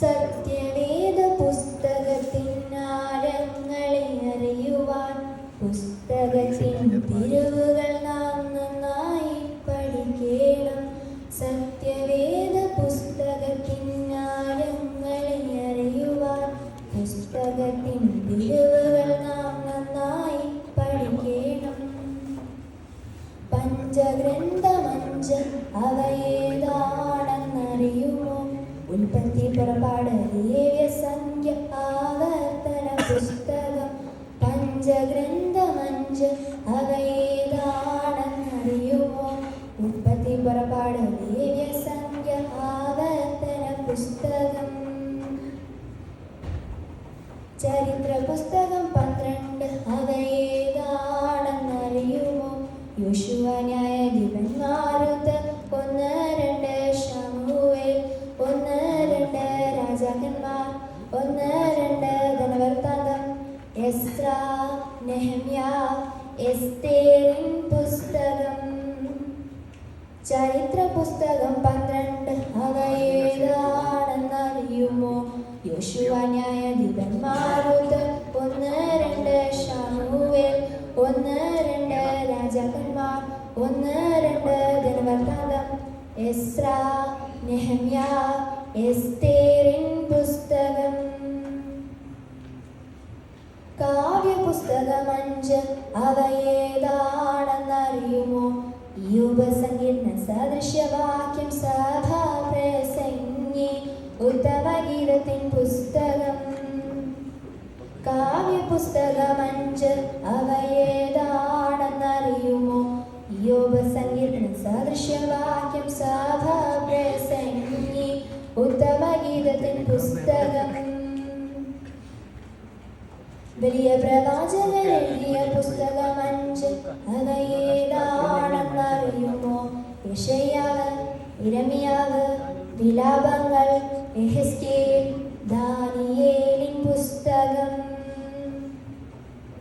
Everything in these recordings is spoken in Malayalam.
സത്യവേദ പുസ്തകത്തിനാഴങ്ങളെ അറിയുവാൻ പുസ്തകത്തിൻ തിരുവുകൾ നാം നന്നായി പഠിക്കണം. സത്യവേദ പുസ്തകത്തിനാഴങ്ങളെ അറിയുവാൻ പുസ്തകത്തിൻ തിരുവുകൾ നാം നന്നായി പഠിക്കണം. പഞ്ചഗ്രന്ഥമഞ്ച് അവയേതാണെന്നറിയുമോ? ഉൽപ്പത്തി പുറപ്പാട് ലേവ്യസംഖ്യ ആവർത്തന പുസ്തകം. പഞ്ചഗ്രന്ഥമഞ്ച് അവയേതാണെന്നറിയുമോ ഉൽപ്പത്തി പുറപ്പാട് ലേവ്യസംഖ്യ ആവർത്തന പുസ്തകം ചരിത്ര പുസ്തകം പന്ത്രണ്ട് നെഹമ്യ പുസ്തകം. ചരിത്ര പുസ്തകം പന്ത്രണ്ട് അവയേതാണെന്നറിയുമോ യോശുവ ന്യായാധിപന്മാരുത്. ഒന്ന് രണ്ട് ഷാമുവേൽ ഒന്ന് രണ്ട് രാജാക്കന്മാർ. ഒന്ന് രണ്ട് ധനവർത്താന്തം എസ്ര നെഹമ്യ എസ്തേറിൻ അഞ്ച് അവയേതാണെന്നറിയുമോ? ഈ ഉപസങ്കീർണ സദൃശ്യവാക്യം സഭാപ്രസംഗി ഉത്തമഗീതത്തിൻ പുസ്തകം. കാവ്യപുസ്തകം അഞ്ച് അവയേതാണെന്നറിയുമോ? ഈ ഉപസങ്കീർണ സദൃശ്യവാക്യം സഭാപ്രസംഗി ഉത്തമഗീതത്തിൻ പുസ്തകം. വലിയ പ്രവാചകൻ എഴുതിയ പുസ്തകം അഞ്ച് അവയേതാണെന്നറിയുമോ യശയ്യാവ് ഇരമിയാവ് വിലാപങ്ങൾ ദാനിയേലിൻ പുസ്തകം.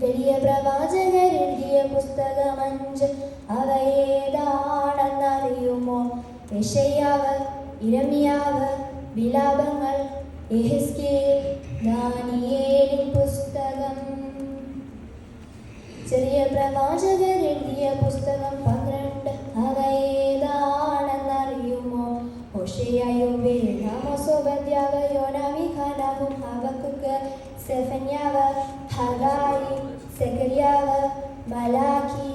വലിയ പ്രവാചകർ എഴുതിയ പുസ്തകം അഞ്ച് അവയേതാണെന്നറിയുമോ? യശയ്യാവ് ഇരമിയാവ് വിലാപങ്ങൾ ദാനിയേലിൻ ചെറിയ പ്രവാചകർ എഴുതിയ പുസ്തകം പന്ത്രണ്ട് അവയേതാണെന്നറിയുമോ? ഹോഷയായോബേ നാമോസോബദ്യാവ് യോനാമിഖാനാവും ഹബക്കുക്ക് സെഫന്യാവ് ഹഗായി മലാഖി.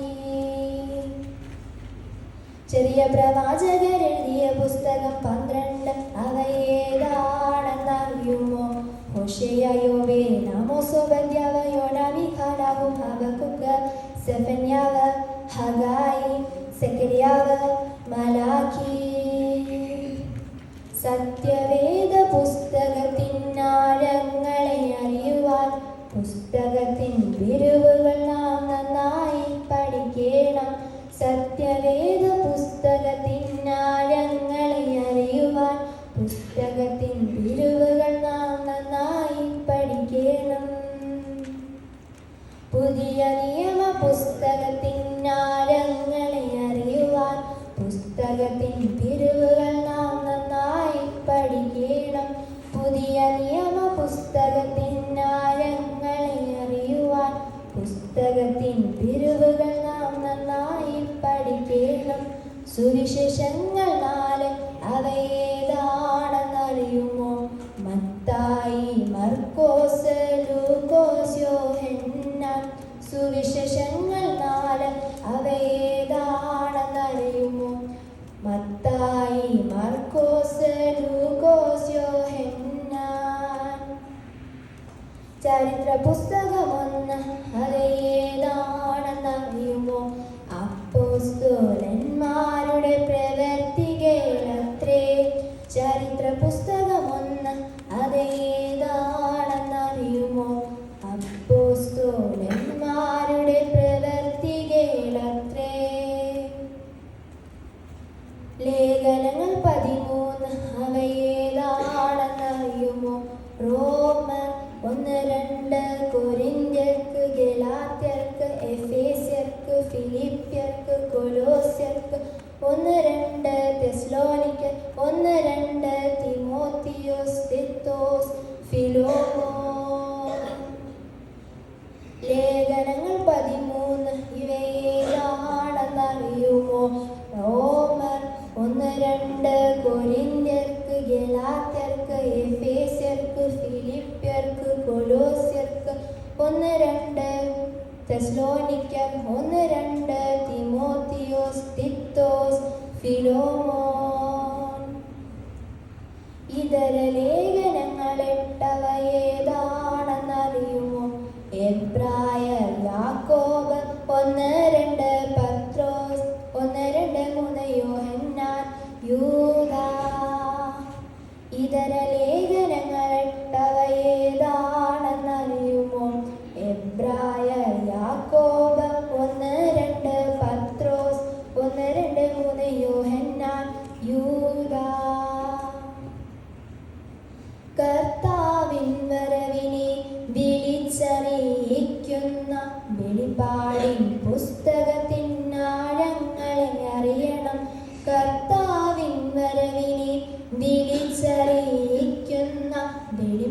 ചെറിയ പ്രവാചകർ എഴുതിയ പുസ്തകം പന്ത്രണ്ട് ഹബക്കുക്ക് സെഫന്യാവ് ഹഗായി സെക്കരിയാവ് മലാഖി. സത്യവേദ പുസ്തകത്തിനാഴങ്ങളെ അറിയുവാൻ പുസ്തകത്തിൻ വിരിവുകൾ നാം നന്നായി പഠിക്കണം. സത്യവേദ പുസ്തകത്തിനാഴങ്ങളെ അറിയുവാൻ പുസ്തകത്തിൻ വിരുവുകൾ പുതിയ നിയമ പുസ്തകത്തിനാഴങ്ങളെ അറിയുവാൻ പുസ്തകത്തിൻ തിരുവുകൾ നാം നന്നായി പഠിക്കണം. പുതിയ നിയമ പുസ്തകത്തിനാഴങ്ങളെ അറിയുവാൻ പുസ്തകത്തിൻ തിരുവുകൾ നാം നന്നായി പഠിക്കണം. സുവിശേഷങ്ങൾ നാല് അവയേതാണെന്നറിയുമോ സുവിശേഷങ്ങൾ നാല് അവയേതാണെന്നറിയുമോ? മത്തായി മർക്കോസ് ലൂക്കോസ് യോഹന്നാൻ. ചരിത്ര പുസ്തകമൊന്ന് ലേഖനങ്ങൾ പതിമൂന്ന് അവയേതാണെന്നറിയുമോ? റോമർ ഒന്ന് രണ്ട് കൊരിന്ത്യർക്ക് ഗലാത്യർക്ക് എഫേസ്യർക്ക് ഫിലിപ്പ്യർക്ക് കൊലോസ്യർക്ക് ഒന്ന് രണ്ട് തെസ്ലോനിക്ക് ഒന്ന് രണ്ട് തിമോത്തിയോസ് തിത്തോസ് ഫിലോമോ. ലേഖനങ്ങൾ പതിമൂന്ന് ഫിലിപ്പിയർക്ക് കൊലോസ്യർക്ക് ഒന്ന് രണ്ട് തെസ്ലോനിക്കർ ഒന്ന് രണ്ട് തിമോത്തിയോസ് തിത്തോസ് ഫിലോമോൻ. ഇതര ലേഖനങ്ങൾ എട്ടവയേതാണെന്നറിയുമോ എബ്രായ യാക്കോബ് ഒന്ന് രണ്ട് പത്രോസ് ഒന്ന് രണ്ട് മൂന്ന് യോഹന്നാൻ യൂദ. ഇതര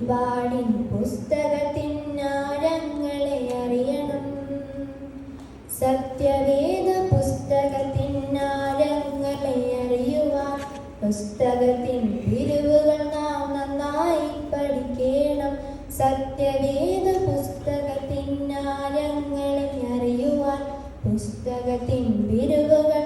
വെളിപാടിൻ പുസ്തകത്തിന്നാരങ്ങളെ അറിയണം. സത്യവേദ പുസ്തകത്തിന്നാരങ്ങളെ അറിയുവാൻ പുസ്തകത്തിൻ തിരിവുകൾ നാം നന്നായി പഠിക്കണം. സത്യവേദ പുസ്തകത്തിന്നാരങ്ങളെ അറിയുവാൻ പുസ്തകത്തിൻ വിരുവുകൾ